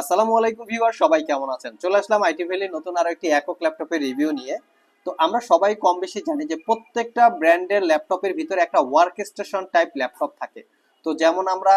আসসালামু আলাইকুম ভিউয়ার সবাই কেমন আছেন? চলে আসলাম আইটি ভ্যালি নতুন আরও একটি একক ল্যাপটপের রিভিউ নিয়ে। তো আমরা সবাই কম বেশি জানি যে প্রত্যেকটা ব্র্যান্ডের ল্যাপটপের ভিতরে একটা ওয়ার্ক স্টেশন টাইপ ল্যাপটপ থাকে। তো যেমন আমরা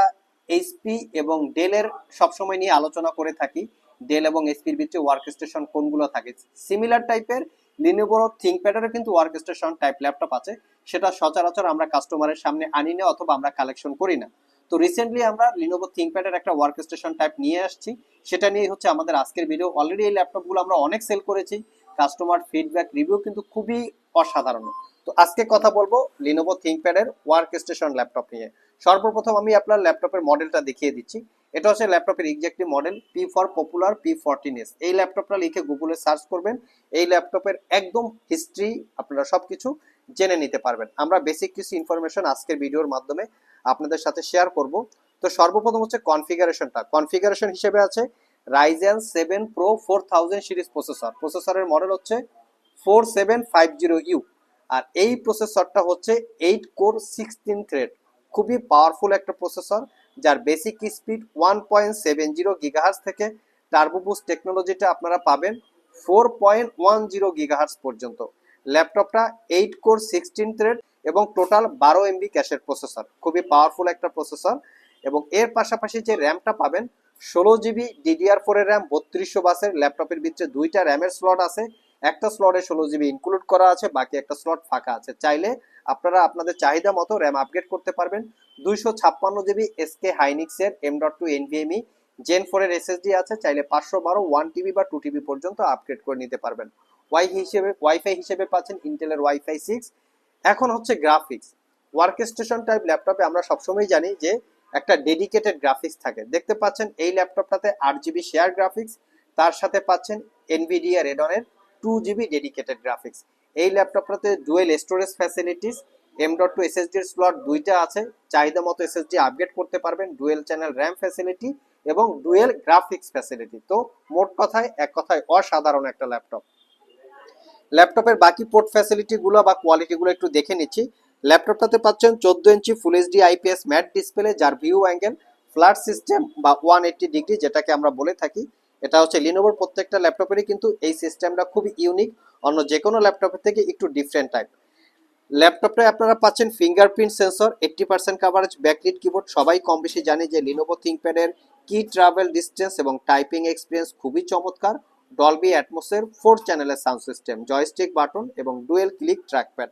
এইচপি এবং ডেলের সবসময় নিয়ে আলোচনা করে থাকি। ডেল এবং এইচপির ভিতরে ওয়ার্ক স্টেশন কোনগুলো থাকে? সিমিলার টাইপের লিনোভো থিঙ্কপ্যাডেরও কিন্তু ওয়ার্ক স্টেশন টাইপ ল্যাপটপ আছে। সেটা সচরাচর আমরা কাস্টমারের সামনে আনি না অথবা আমরা কালেকশন করি না। তো রিসেন্টলি আমরা লিনোভো থিঙ্কপ্যাডের একটা ওয়ার্ক স্টেশন টাইপ নিয়ে আসছি। সেটা নিয়ে হচ্ছে আমাদের আজকের ভিডিও অলরেডি এই ল্যাপটপগুলো আমরা অনেক সেল করেছি। কাস্টমার ফিডব্যাক রিভিউ কিন্তু খুবই অসাধারণ। তো আজকে কথা বলব লিনোভো থিঙ্কপ্যাডের ওয়ার্ক স্টেশন ল্যাপটপ নিয়ে। সর্বপ্রথম আমি আপনার ল্যাপটপের মডেলটা দেখিয়ে দিচ্ছি। এটা হচ্ছে ল্যাপটপের exactly model P for popular P fourteen S এই ল্যাপটপটা লিখে গুগলে সার্চ করবেন। এই ল্যাপটপের একদম হিস্ট্রি আপনারা সবকিছু জেনে নিতে পারবেন। আমরা বেসিক কিছু ইনফরমেশন আজকের ভিডিওর মাধ্যমে আপনাদের সাথে শেয়ার করব। তো সর্বপ্রথম হচ্ছে কনফিগারেশনটা কনফিগারেশন হিসেবে আছে Ryzen seven pro four thousand series processor প্রসেসরের মডেল হচ্ছে four seven five zero U আর এই প্রসেসরটা হচ্ছে এইট কোর সিক্সটিন থ্রেড খুবই পাওয়ারফুল একটা প্রসেসর যার basic speed one point seven zero gigahertz থেকে টার্বোবুস টেকনোলজিটা আপনারা পাবেন four point one zero gigahertz পর্যন্ত। ল্যাপটপটা এইট কোর সিক্সটিন থ্রেড এবং টোটাল বারো এমবি ক্যাশের প্রসেসর খুবই পাওয়ারফুল একটা প্রসেসর এবং এর পাশাপাশি যে র্যামটা পাবেন, ষোলো জিবি ডিডিআর ফোর এর র্যাম বত্রিশশো বাসের ল্যাপটপের ভিতরে দুইটা র্যামের স্লট আছে। একটা স্লটে ষোলো জিবি ইনক্লুড করা আছে, বাকি একটা স্লট ফাঁকা আছে। চাইলে আপনারা আপনাদের চাহিদা মতো র্যাম আপগ্রেড করতে পারবেন। দুইশো ছাপ্পান্ন GB SK হাইনিক্সের M dot two NVMe Gen ফোরের এসএসডি আছে। চাইলে পাঁচশো বারো ওয়ান টিবি বা টু টিবি পর্যন্ত আপগ্রেড করে নিতে পারবেন। ওয়াই হিসেবে ওয়াইফাই হিসেবে পাচ্ছেন ইন্টেলের ওয়াইফাই সিক্স এখন হচ্ছে গ্রাফিক্স ওয়ার্ক স্টেশন টাইপ ল্যাপটপে আমরা সবসময় জানি যে একটা ডেডিকেটেড গ্রাফিক্স থাকে। দেখতে পাচ্ছেন এই ল্যাপটপটাতে আট জিবি শেয়ার গ্রাফিক্স তার সাথে পাচ্ছেন এনভিডিয়া রেডনের টু জিবি ডেডিকেটেড গ্রাফিক্স এই ল্যাপটপটাতে dual storage facilities M dot two এসএসডির slot দুইটা আছে। চাহিদা মতো এসএসডি আপগ্রেড করতে পারবেন ডুয়েল চ্যানেল র্যাম ফ্যাসিলিটি এবং ডুয়েল গ্রাফিক্স ফ্যাসিলিটি তো মোট কথায়, এক কথায় অসাধারণ একটা ল্যাপটপ ল্যাপটপের বাকি পোর্ট ফ্যাসিলিটিগুলো বা কোয়ালিটিগুলো একটু দেখে নিচ্ছি। ল্যাপটপটাতে পাচ্ছেন চোদ্দ ইঞ্চি full HD IPS matte display যার ভিউ অ্যাঙ্গেল ফ্ল্যাট সিস্টেম বা ওয়ান এইট্টি ডিগ্রি যেটাকে আমরা বলে থাকি। এটা হচ্ছে লিনোভোর প্রত্যেকটা ল্যাপটপেরই কিন্তু এই সিস্টেমটা খুবই ইউনিক অন্য যে কোনো ল্যাপটপের থেকে একটু ডিফারেন্ট টাইপ ল্যাপটপে আপনারা পাচ্ছেন fingerprint sensor eighty percent coverage backlit keyboard সবাই কম বেশি জানে যে লিনোভো থিঙ্কপ্যাডের কি ট্রাভেল ডিস্টেন্স এবং টাইপিং এক্সপিরিয়েন্স খুবই চমৎকার। ডলবি অ্যাটমোসের ফোর চ্যানেলের সাউন্ড সিস্টেম জয়স্টিক বাটন এবং ডুয়েল ক্লিক ট্র্যাকপ্যাড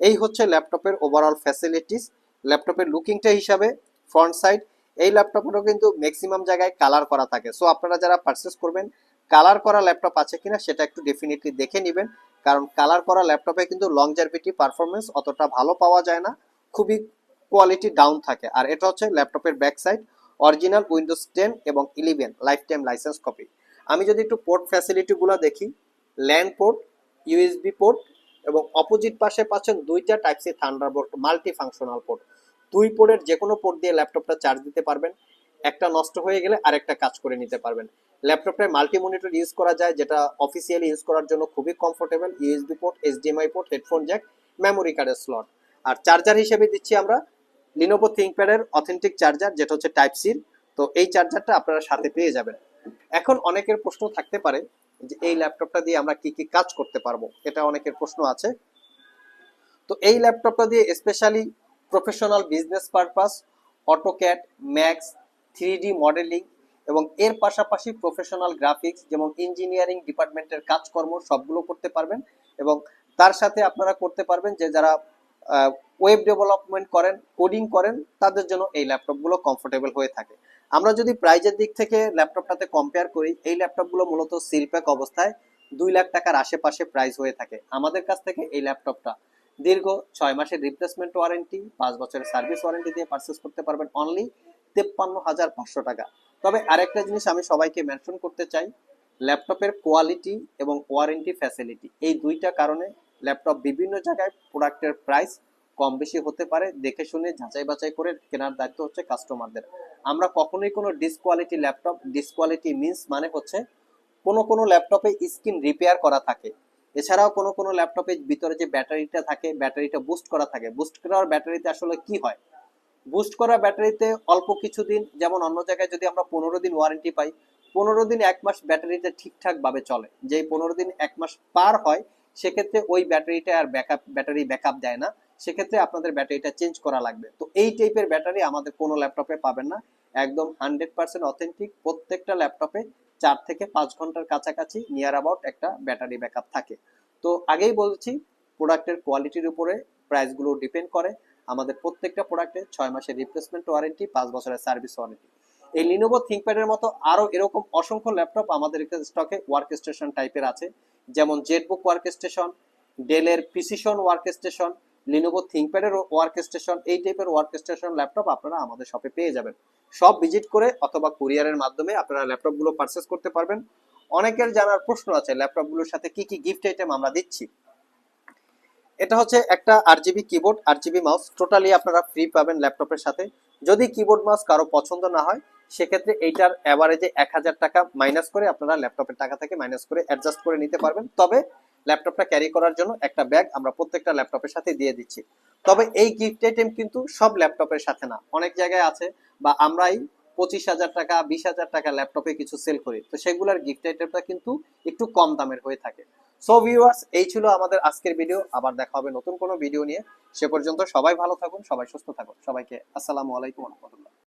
এই হচ্ছে ল্যাপটপের ওভারঅল ফ্যাসিলিটিস ল্যাপটপের লুকিংটা হিসাবে ফ্রন্ট সাইড এই ল্যাপটপেরও কিন্তু ম্যাক্সিমাম জায়গায় কালার করা থাকে। সো আপনারা যারা পারচেস করবেন কালার করা ল্যাপটপ আছে কিনা সেটা একটু ডেফিনেটলি দেখে নেবেন। কারণ কালার করা ল্যাপটপে কিন্তু লংজারভিটি পারফরমেন্স অতটা ভালো পাওয়া যায় না। খুবই কোয়ালিটি ডাউন থাকে। আর এটা হচ্ছে ল্যাপটপের back side original Windows ten এবং eleven life time license copy আমি যদি একটু পোর্ট ফ্যাসিলিটিগুলো দেখি ল্যান্ড পোর্ট ইউএসবি পোর্ট এবং অপোজিট পাশে পাচ্ছেন দুইটা type C Thunderbolt multi functional port দুই পোর্টের যে কোনো পোর্ট দিয়ে ল্যাপটপটা চার্জ দিতে পারবেন। একটা নষ্ট হয়ে গেলে আরেকটা কাজ করে নিতে পারবেন। ল্যাপটপে মাল্টি মনিটর ইউজ করা যায়, যেটা অফিসিয়ালি ইউজ করার জন্য খুবই comfortable USB port HDMI port headphone jack memory কার্ডের স্লট আর চার্জার হিসেবে দিচ্ছি আমরা লিনোভো থিঙ্কপ্যাডের অথেন্টিক চার্জার যেটা হচ্ছে টাইপ সির তো এই চার্জারটা আপনারা সাথে পেয়ে যাবেন। এখন অনেকের প্রশ্ন থাকতে পারে যে এই ল্যাপটপটা দিয়ে আমরা কি কি কাজ করতে পারব, এটা অনেকের প্রশ্ন আছে। তো এই ল্যাপটপটা দিয়ে specially professional business purpose AutoCAD max three modelling এবং এর পাশাপাশি প্রফেশনাল গ্রাফিক্স যেমন ইঞ্জিনিয়ারিং ডিপার্টমেন্টের কাজকর্ম সবগুলো করতে পারবেন এবং তার সাথে আপনারা করতে পারবেন যে যারা ওয়েব ডেভেলপমেন্ট করেন কোডিং করেন, তাদের জন্য এই ল্যাপটপগুলো কমফোর্টেবল হয়ে থাকে। আমরা যদি প্রাইজের দিক থেকে ল্যাপটপটাতে কম্পেয়ার করি, এই ল্যাপটপগুলো মূলত সিলপ্যাক অবস্থায় দুই লাখ টাকার আশেপাশে প্রাইস হয়ে থাকে। আমাদের কাছ থেকে এই ল্যাপটপটা দীর্ঘ ছয় মাসের রিপ্লেসমেন্ট ওয়ারেন্টি পাঁচ বছরের সার্ভিস ওয়ারেন্টি দিয়ে পারচেস করতে পারবেন অনলি তেপ্পান্ন হাজার পাঁচশো টাকা। তবে আরেকটা জিনিস আমি সবাইকে মেনশন করতে চাই ল্যাপটপের কোয়ালিটি এবং ওয়ারেন্টি ফ্যাসিলিটি এই দুইটা কারণে ল্যাপটপ বিভিন্ন জায়গায় প্রোডাক্টের প্রাইস কম বেশি হতে পারে। দেখে শুনে যাচাই বাছাই করে কেনার দায়িত্ব হচ্ছে কাস্টমারদের আমরা কখনোই কোনো ডিসকোয়ালিটি ল্যাপটপ ডিসকোয়ালিটি মিন্স মানে হচ্ছে কোনো কোনো ল্যাপটপে স্ক্রিন রিপেয়ার করা থাকে। এছাড়াও কোনো কোনো ল্যাপটপের ভিতরে যে ব্যাটারিটা থাকে, ব্যাটারিটা বুস্ট করা থাকে। বুস্ট করার ব্যাটারিতে আসলে কি হয়? বুস্ট করা ব্যাটারিতে অল্প কিছুদিন, যেমন অন্য জায়গায় যদি আমরা পনেরো দিন ওয়ারেন্টি পাই, পনেরো দিন এক মাস ব্যাটারিটা ঠিকঠাকভাবে চলে। যে পনেরো দিন এক মাস পার হয়, সেক্ষেত্রে ওই ব্যাটারিটা আর ব্যাকআপ ব্যাটারি ব্যাকআপ দেয় না। সেক্ষেত্রে আপনাদের ব্যাটারিটা চেঞ্জ করা লাগবে। তো এই টাইপের ব্যাটারি আমাদের কোনো ল্যাপটপে পাবেন না। একদম হান্ড্রেড পার্সেন্ট অথেন্টিক প্রত্যেকটা ল্যাপটপে চার থেকে পাঁচ ঘণ্টার কাছাকাছি নিয়ার অ্যাবাউট একটা ব্যাটারি ব্যাকআপ থাকে। তো আগেই বলছি প্রোডাক্টের কোয়ালিটির উপরে প্রাইসগুলো ডিপেন্ড করে। আমাদের প্রত্যেকটা প্রোডাক্টে ছয় মাসের রিপ্লেসমেন্ট ওয়ারেন্টি পাঁচ বছরের সার্ভিস ওয়ারেন্টি এই লিনোভো থিঙ্কপ্যাডের মতো আরও এরকম অসংখ্য ল্যাপটপ আমাদের স্টকে ওয়ার্ক স্টেশন টাইপের আছে। যেমন জেটবুক ওয়ার্ক স্টেশন ডেলের পিসিশন ওয়ার্ক স্টেশন লিনোভো থিঙ্কপ্যাডের ওয়ার্ক স্টেশন এই টাইপের ওয়ার্ক স্টেশন ল্যাপটপ আপনারা আমাদের শপে পেয়ে যাবেন। সব ভিজিট করে অথবা কুরিয়ারের মাধ্যমে আপনারা ল্যাপটপগুলো পারচেস করতে পারবেন। অনেকের জানার প্রশ্ন আছে ল্যাপটপগুলোর সাথে কি কি গিফট আইটেম আমরা দিচ্ছি? এটা হচ্ছে একটা R GB keyboard R GB mouse totally আপনারা ফ্রি পাবেন ল্যাপটপের সাথে। যদি কিবোর্ড মাউস কারও পছন্দ না হয়, সেক্ষেত্রে এইটার অ্যাভারেজে এক হাজার টাকা মাইনাস করে আপনারা ল্যাপটপের টাকা থেকে মাইনাস করে অ্যাডজাস্ট করে নিতে পারবেন। তবে ল্যাপটপটা ক্যারি করার জন্য একটা ব্যাগ আমরা প্রত্যেকটা ল্যাপটপের সাথে দিয়ে দিচ্ছি। তবে এই গিফট আইটেম কিন্তু সব ল্যাপটপের সাথে না। অনেক জায়গায় আছে বা আমরাই পঁচিশ হাজার টাকা, বিশ হাজার টাকা ল্যাপটপে কিছু সেল করি। তো সেগুলোর গিফট আইটেমটা কিন্তু একটু কম দামের হয়ে থাকে। সো ভিউয়ার্স এই ছিল আমাদের আজকের ভিডিও আবার দেখা হবে নতুন কোনো ভিডিও নিয়ে। সে পর্যন্ত সবাই ভালো থাকুন, সবাই সুস্থ থাকুন। সবাইকে আসসালামু আলাইকুম রহমতুল্লাহ।